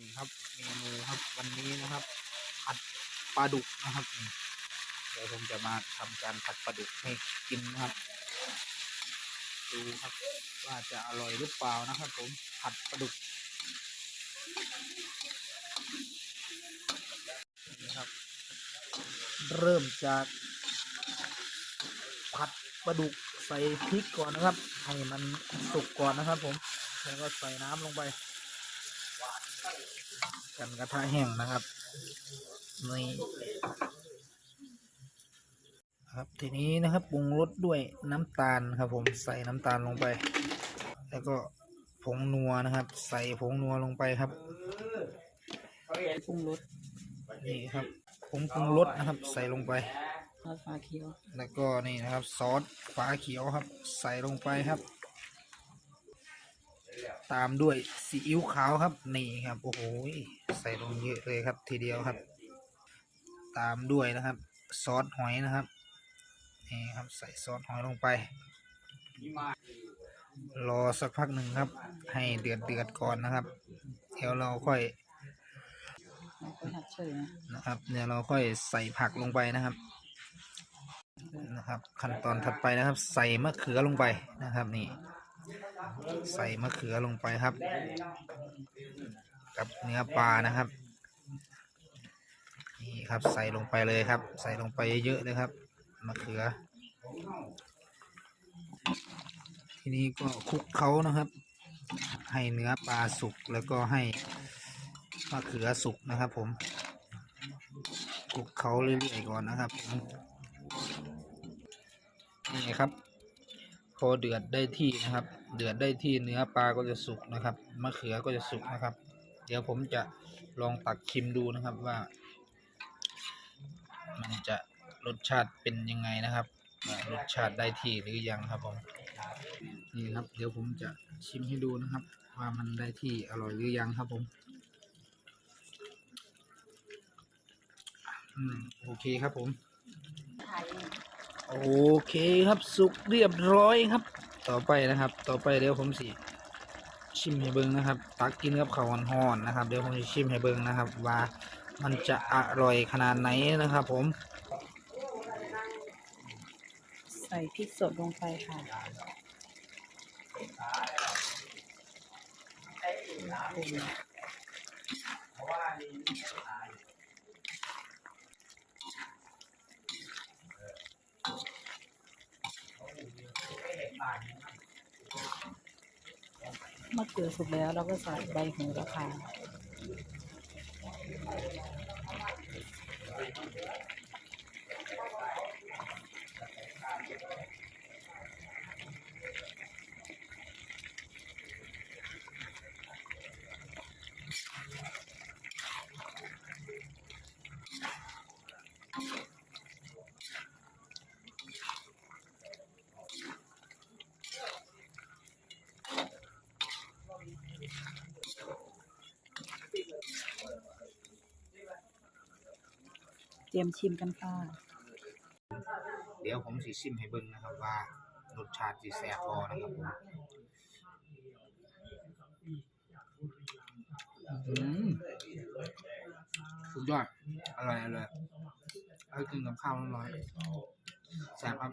นี่ครับเมนูครับวันนี้นะครับผัดปลาดุกนะครับเดี๋ยวผมจะมาทำการผัดปลาดุกให้กินนะครับ ดูครับว่าจะอร่อยหรือเปล่านะครับ ผมผัดปลาดุกนี่ครับ เริ่มจากผัดปลาดุกใส่พริกก่อนนะครับ ให้มันสุกก่อนนะครับ ผมแล้วก็ใส่น้ำลงไป กันกระทะแห้งนะครับนี่ครับทีนี้นะครับปรุงรสด้วยน้ำตาลครับ ผมใส่น้ำตาลลงไป แล้วก็ผงนัวนะครับ ใส่ผงนัวลงไปครับปรุงรสนี่ครับผงปรุงรสนะครับ ใส่ลงไปทอดฟ้าเขียวแล้วก็นี่นะครับ ซอสฟ้าเขียวครับ ใส่ลงไปครับ ตามด้วยซีอิ๊วขาวครับนี่ครับโอ้โหใส่ลงเยอะเลยครับ ทีเดียวครับ ตามด้วยนะครับ ซอสหอยนะครับนี่ครับใส่ซอสหอยลงไป รอสักพักหนึ่งครับ ให้เดือดเดือดก่อนนะครับเดี๋ยวเราค่อยนะครับเดี๋ยวเราค่อยใส่ผักลงไปนะครับนะครับ ขั้นตอนถัดไปนะครับ ใส่มะเขือลงไปนะครับนี่ ใส่มะเขือลงไปครับ กับเนื้อปลานะครับ นี่ครับใส่ลงไปเลยครับ ใส่ลงไปเยอะๆเลยครับมะเขือ ทีนี้ก็คลุกเขานะครับ ให้เนื้อปลาสุกแล้วก็ให้มะเขือสุกนะครับ ผมคลุกเขาเรื่อยๆก่อนนะครับนี่ครับ พอเดือดได้ที่นะครับ เดือดได้ที่เนื้อปลาก็จะสุกนะครับมะเขือก็จะสุกนะครับ เดี๋ยวผมจะลองตักชิมดูนะครับว่า มันจะรสชาติเป็นยังไงนะครับรสชาติได้ที่หรือยังครับผมนี่ครับ เดี๋ยวผมจะชิมให้ดูนะครับ ว่ามันได้ที่อร่อยหรือยังครับผมอืมโอเคครับผม โอเคครับสุกเรียบร้อยครับ ต่อไปนะครับ ต่อไปเดี๋ยวผมสิชิมให้เบิ้งนะครับ ตักกินกับข้าวห่อนๆนะครับ เดี๋ยวผมจะชิมให้เบิ้งนะครับ ว่ามันจะอร่อยขนาดไหนนะครับ ผม ใส่พริกสดลงไปค่ะปรุง มะเขือสุกแล้วเราก็ใส่ใบโหระพา เตรียมชิมกันค่ะ เดี๋ยวผมสิชิมให้เบิ้งนะครับว่ารสชาติสิแซ่บพอนะครับผมอืมสุดยอดอร่อยอร่อยเอากินกับข้าวร้อนๆแซ่บครับ